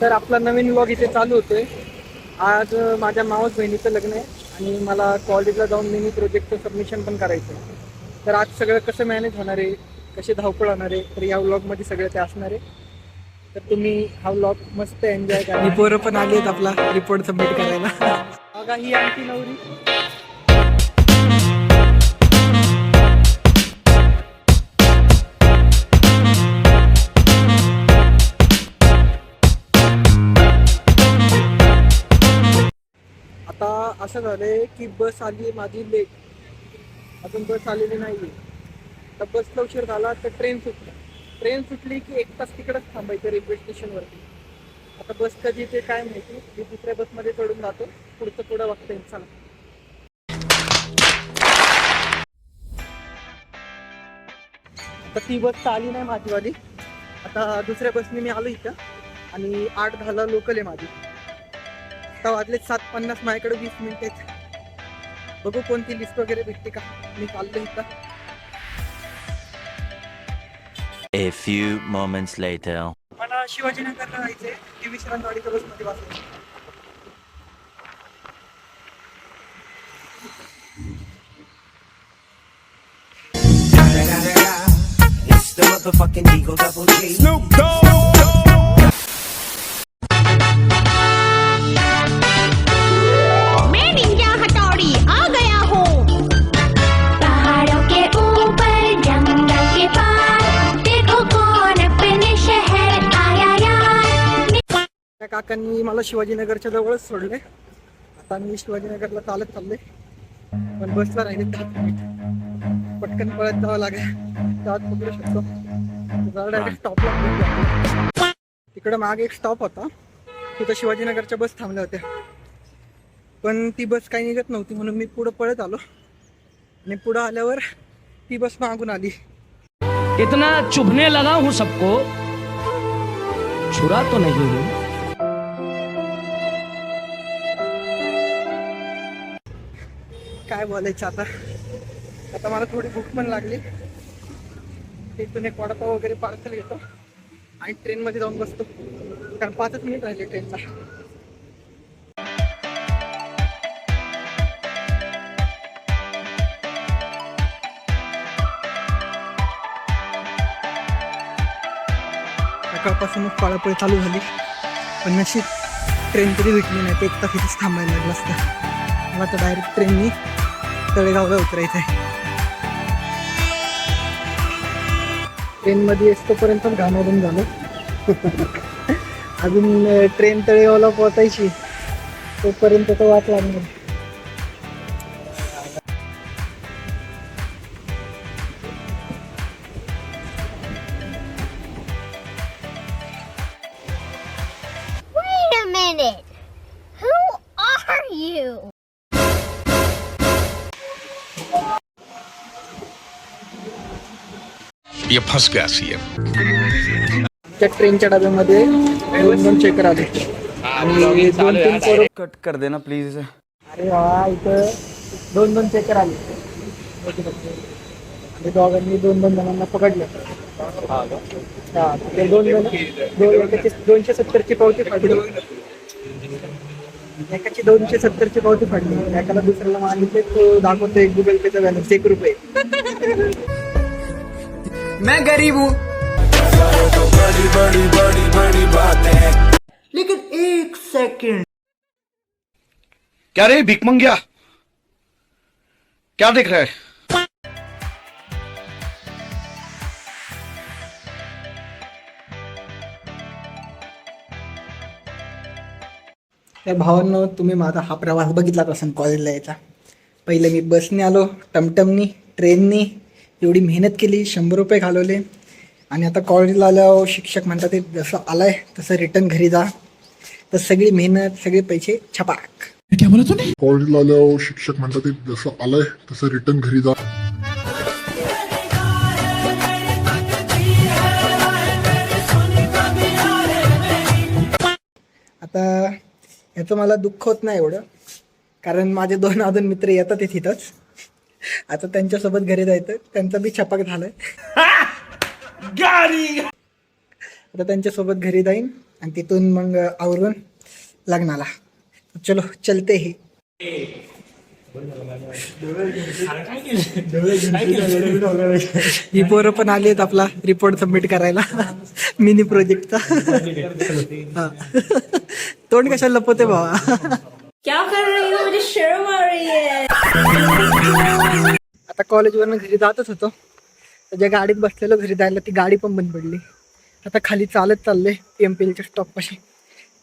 तर आपला नवीन ब्लॉग इथे चालू होतोय. आज माझ्या मावस बहिणीचं लग्न आहे आणि मला कॉलेजला जाऊन मिनी प्रोजेक्टचं सबमिशन पण करायचं आहे. तर आज सगळं कसं मॅनेज होणार आहे कशी धावपळ होणार आहे तर या व्लॉगमध्ये सगळं ते असणार आहे. तर तुम्ही हा व्लॉग मस्त एन्जॉय करा. पोरं पण आली आहेत आपला रिपोर्ट सबमिट करायला. बघा ही आमची नवरी. आता असं झालंय की बस आली माझी लेट अजून बस आलेली नाहीये. तर बस उशीर झाला तर ट्रेन सुटली. ट्रेन सुटली की एक तास तिकडंच थांबायचं रेल्वे स्टेशनवरती आता बस कधी ते काय माहिती? मी दुसऱ्या बसमध्ये चढून जातो. पुढचं पुढं बघता येईल चला. आता ती बस तर आली नाही माझीवाली. आता दुसऱ्या बसने मी आलो इथं. आणि आठ दहाला लोकल आहे माझी. आता वाजले सात पन्नास माझ्याकडे वीस मिनिट आहेत. बघू कोणती लिस्ट वगैरे भेटते का? मी चाललो इथं. A few moments later. मला शिवाजीनगरला जायचंय टी विश्रांतवाडीच्या बसमध्ये बसायचं It's the motherfucking Eagle Double G. मैं त्या काकांनी मला शिवाजीनगरच्या जवळच सोडले. आता मी शिवाजीनगरला चालत चाललोय. पण बसला राहिले दहा मिनिट. पटकन पळत जावं लागेल त्यात पकडू शकतो. डायरेक्ट स्टॉपला तिकडं मागे एक स्टॉप होता. तिथं शिवाजीनगरच्या बस थांबल्या होत्या. पण ती बस काही निघत नव्हती म्हणून मी पुढं पळत आलो. आणि पुढं आल्यावर ती बस मागून आली. इतना चुभने लगा हूं सबको। छुरा तो नहीं हूं। काय बोलायचं आता. आता मला थोडी भूक पण लागली. तिथून एक वडापाव वगैरे पार्सल घेतो. आणि ट्रेनमध्ये जाऊन बसतो. कारण पाचच मिनिट राहिले ट्रेनला सकाळपासूनच पाळापळी चालू झाली. पण नशीब ट्रेन तरी भेटली नाही ते एक तास इथेच थांबायला लागलं असतं. मला तर डायरेक्ट ट्रेननी तळेगावला उतरायचं आहे ट्रेनमध्ये येतोपर्यंत घामावून झालं अजून ट्रेन तळेगावला पोहोचायची. तोपर्यंत तो वाट लागणार. ये फंस गया सीएम त्या ट्रेनच्या डब्यामध्ये दोन दोन चेकर आले. आणि दोन तीन पोरं कट कर देना प्लीज अरे वा इथं दोन दोन चेकर आले. आणि दोघांनी दोन दोन जणांना पकडले. हा ते दोन जण दोन एकाची दोनशे सत्तरची पावती फाडली. एकाची दोनशे सत्तरची पावती फाडली. एकाला दुसऱ्याला मागितले तो दाखवतो गुगल पेचा बॅलन्स एक रुपये. मैं गरीब हूँ। क्या रे भिक मंगिया क्या देख रहा है? त्या भावांनो तुम्ही माझा हा प्रवास बघितलाच असेल कॉलेजला यायचा पहिले मी बसने आलो टमटमनी ट्रेननी एवढी मेहनत केली शंभर रुपये घालवले. आणि आता कॉलेजला आल्यावर शिक्षक म्हणतात ते जसं आलाय तसं रिटर्न घरी जा. तर सगळी मेहनत सगळे पैसे छपाक. कॉलेजला आल्यावर शिक्षक म्हणतात ते जसं आलंय तसं रिटर्न घरी जा. आता याचं मला दुःख होत नाही एवढं. कारण माझे दोन अजून मित्र येतात तिथंच आता त्यांच्यासोबत घरी जायचं. त्यांचा बी छपाक झालाय. आता त्यांच्यासोबत घरी जाईन आणि तिथून मग आवरून लग्नाला. चलो चलते हे. ही पोरं पण आली आहेत आपला रिपोर्ट सबमिट करायला. मिनी प्रोजेक्टचा. तोंड कशाला लपवते भावा? क्या कर रही हो? मुझे शर्म आ रही है। आता कॉलेजवरनं घरी जातच होतो. ज्या गाडीत बसलेलो घरी जायला ती गाडी पण बंद पडली. आता खाली चालत चालले एम पी एलच्या स्टॉपपाशी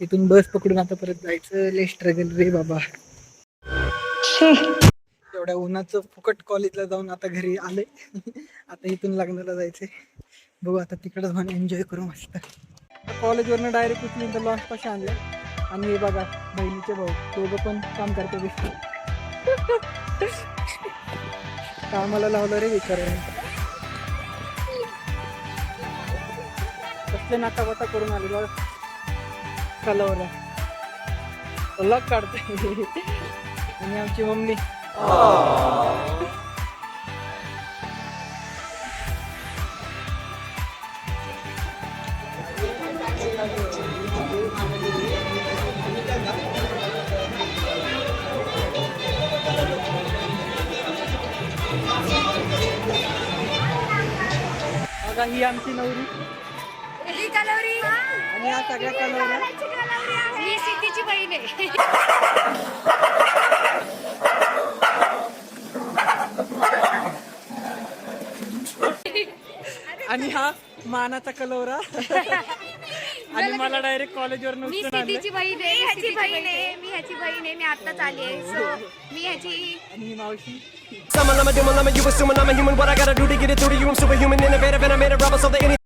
तिथून बस पकडून आता परत जायचं. ले स्ट्रगल रे बाबा. एवढ्या उन्हाचं फुकट कॉलेजला जाऊन आता घरी आले. आता इथून लग्नाला जायचंय. बघू आता तिकडे जाऊन एन्जॉय करू मस्त. कॉलेजवरनं डायरेक्ट उचलून तर लॉन्च पाशी आणलं. आणि हे बघा बहिणीचे भाऊ दोघं पण काम करते दिसते कामाला लावलं रे विचारून. कसले नाका बाता करून आले बघ. कलवला लग काढते. आणि आमची मम्मी. बघा ही आमची नवरी. आणि या सगळ्या कलवऱ्या मी सिद्धीची बहीण आहे. आणि हा मानाचा कलवरा. आणि मला डायरेक्ट कॉलेजवर मी सिद्धीची बहीण आहे मी ह्याची बहीण आहे मी ह्याची बहीण आहे मी आत्ताच आली आहे सो मी ह्याची आणि ही मावशी Summon, I'm a doom, I'm a you assuming I'm a human. What I gotta do to get it through to you? I'm superhuman, innovative, and I made a rubber so that any.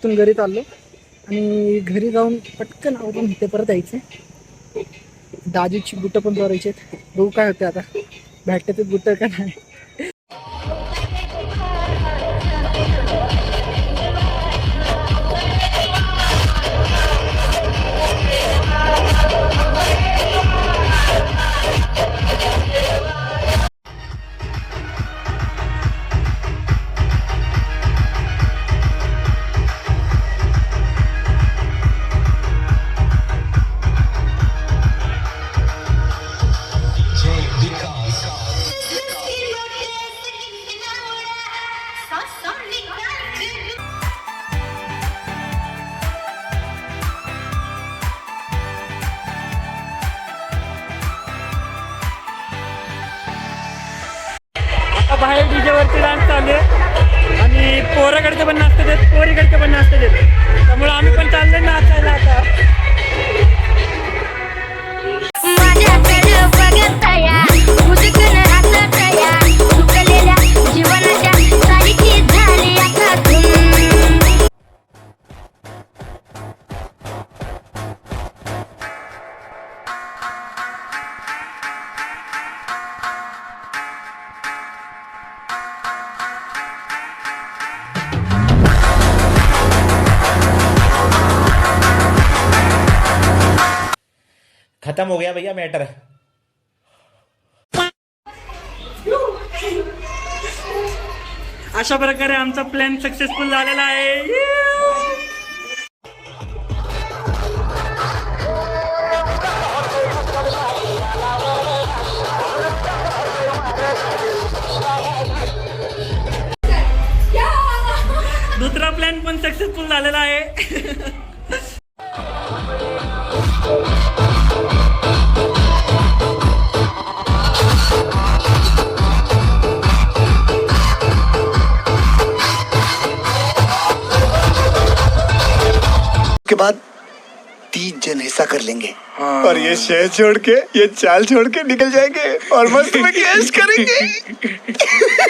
इथून घरी चाललो आणि घरी जाऊन पटकन आवरून इथे परत यायचे. दाजीची बुटं पण चोरायची आहेत बघू काय होते आता. भेटते ते बुटं का नाही? बाहेर वरती डान्स चालू आहे. आणि पोराकडचे पण नाचते देत पोरीकडचे पण नाचते देत त्यामुळे आम्ही पण चाललो नाचायला आता. खत्म हो गया भैया मैटर। अशा प्रकारे आमचा प्लॅन सक्सेसफुल झालेला आहे. दुसरा प्लॅन पण सक्सेसफुल झालेला आहे. और ये शहर छोड़ के ये चाल छोड़ के निकल जाएंगे और मस्त में कैश करेंगे।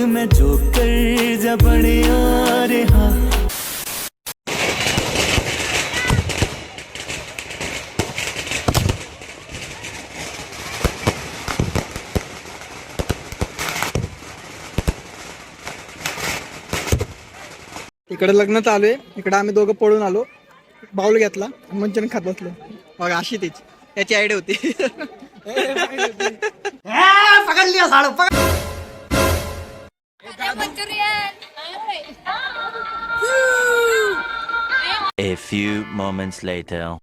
मैं जो कर जबड़े आ रहा इकडे लग्न चालू आहे. इकडे आम्ही दोघं पळून आलो. बाऊल घेतला. मंचन खात बसलो. बघा अशी त्याची याची आयडिया होती. पकडली साड A few moments later.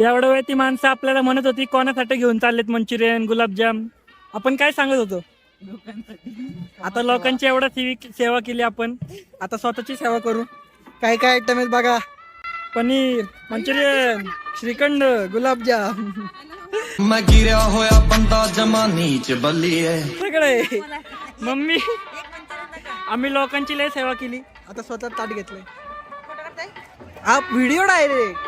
एवढ्या वेळ ती माणसं आपल्याला म्हणत होती कोणासाठी घेऊन चाललेत मंचुरियन गुलाबजाम? आपण काय सांगत होतो? आता लोकांची एवढा सेवी- सेवा केली आपण. आता स्वतःची सेवा करू. काय काय आयटम आहेत बघा? पनीर मंचुरियन श्रीखंड गुलाबजाम. मैं गिरा होया बंदा जमा नीच बल्ली सगळे. मम्मी आम्ही लोकांची लय सेवा केली. आता स्वतः ताट घेतलंय. हा व्हिडिओ डायरेक्ट.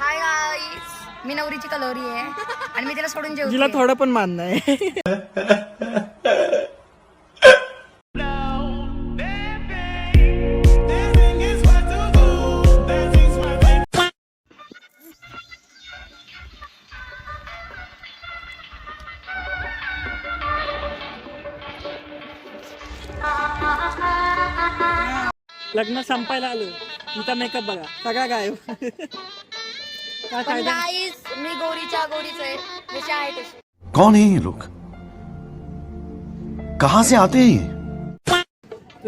हाय गाईस मी नवरीची कलोरी आहे. आणि मी तिला सोडून जेवते. जिला थोडं पण मान नाही. लग्न संपायला आलो. तिचा मेकअप बघा. सगळा गायब. काय पण फायदा? गाईस मी गौरीच्या गौरीच आहे. जशी आहे तशी. कौन है ये लोग? कहां से आते हैं ये?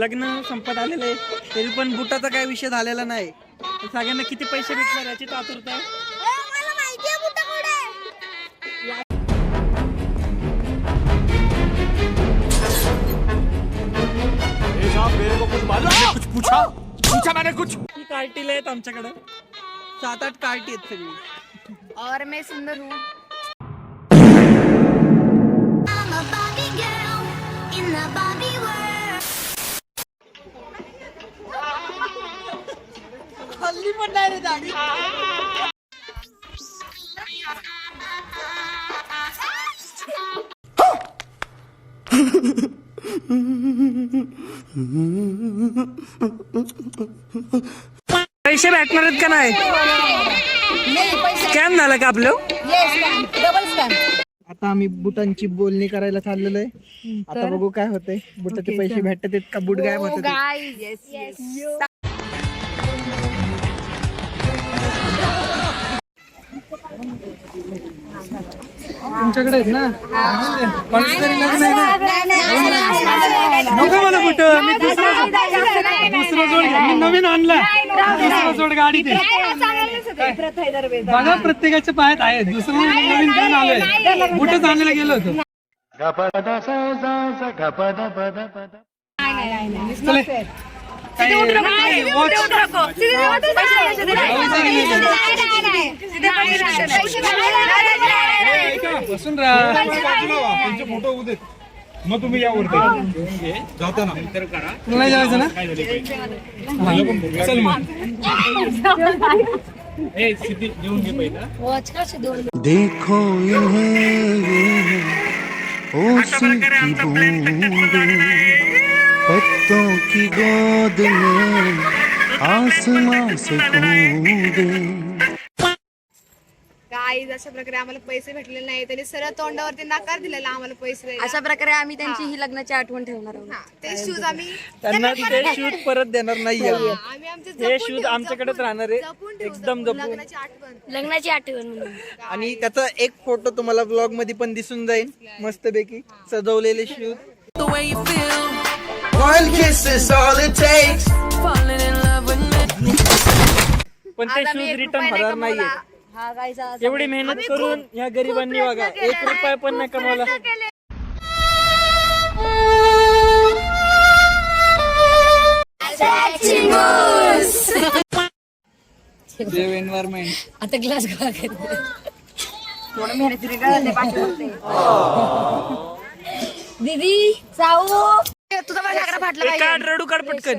लग्न संपत आलेलं तरी पण बुटाचा काय विषय झालेला नाही. सगळ्यांना किती पैसे भेटणार याची तर आतुरता आहे. मला माहितीये बुट्टा कुठे ती कार्टील आहेत आमच्याकडे? सात आठ कार्टी आहेत सगळी. और मैं सुंदर हूँ। हल्ली पण नाही रे दाढी. पैसे भेटणार आहेत का नाही? स्कॅम झालं का आपलं? डबल स्कॅम आता आम्ही बुटांची बोलणी करायला चाललेलो आहे. आता बघू काय होतंय. बुटाचे पैसे भेटत आहेत का? बुट गायब होतात तुमच्याकडे आहेत ना कोणाचं तरी लग्न आहे ना नको मला बुट मी दुसरा दुसरा जोड. मी नवीन आणला दुसरा जोड गाडी ते बघा प्रत्येकाच्या पायात आहे दुसरं नवीन घेऊन आलोय बुटच आणायला गेलो होतो चले. बसून राहा. तुला नाही. जायचं ना? हा. चल मग. वॉच कशी दोन देखो ओसी की बूंदें पत्तों की गोद में आसमां से कूदे। गाईज अशा प्रकारे आम्हाला पैसे भेटलेले नाही त्यांनी सरळ तोंडावरती नकार दिलेला आम्हाला पैसे द्यायला. अशा प्रकारे आम्ही त्यांची ही. लग्नाची आठवण ठेवणार आहोत. हा, ते शूज आम्ही त्यांना ते शूज परत देणार नाही आम्ही आमचे हे जपून शूज ठेवू, आमच्याकडेच जपून- राहणार आहे. ठेवू, एकदम जपून. जपून. लग्नाची आठवण. लग्नाची आठवण म्हणून. आणि त्याचा एक फोटो तुम्हाला ब्लॉगमध्ये पण दिसून जाईल मस्तपैकी सजवलेले शूज पण ते आता मी शूज एक रिटर्न रुपया नाही होणार नाहीये. कमवला. हा एवढी मेहनत करून या गरिबांनी बघा एक रुपया पण नाही कमवला एन्व्हायरमेंट आता ग्लास गोळा करते थोडं मेहनती रिटर्न दीदी जाऊ. तुझा माझा आकडा फाटला एक काढ रडू काढ पटकन.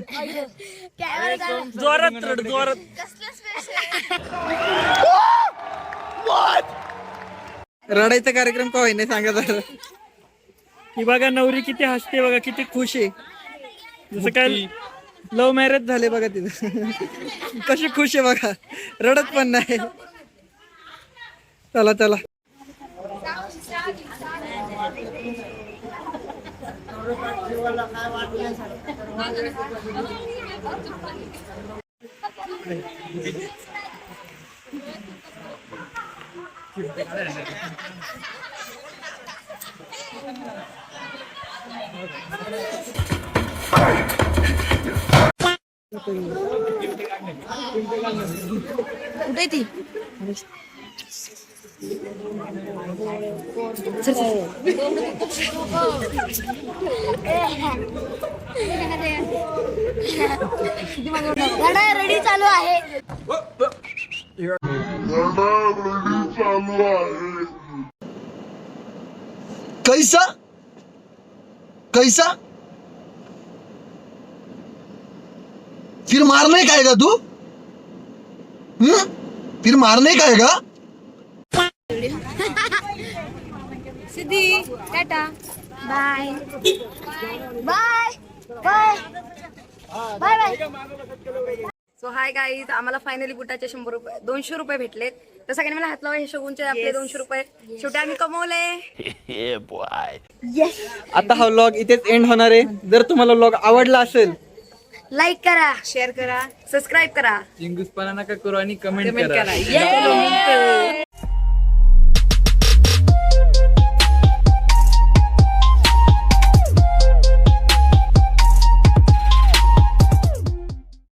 जोरात रड जोरात. रडायचा कार्यक्रम का होईना सांगा जरा. ही बघा नवरी किती हसते बघा किती खुश आहे. जसं काय लव्ह मॅरेज झाले बघा तिथं. कशी खुश आहे बघा. रडत पण नाही. चला चला. कुठे ती रेडी चालू आहे. कैसा? कैसा? फिर मारने का तू? फिर मारने का आएगा Siddhi tata. Bye. Bye. Bye. Bye bye. So hi guys आम्हाला फायनली बुटाचे शंभर रुपये दोनशे रुपये भेटलेत. तर सगळ्यांनी मला हात लावा हे शगुनचे आपले दोनशे रुपये. शेवटी आम्ही कमवले. आता हा व्लॉग इथेच एंड होणार आहे. जर तुम्हाला व्लॉग आवडला असेल. लाईक करा. शेअर करा. सबस्क्राईब करा. चिंगूसपणा नका करू आणि कमेंट कमेंट करा.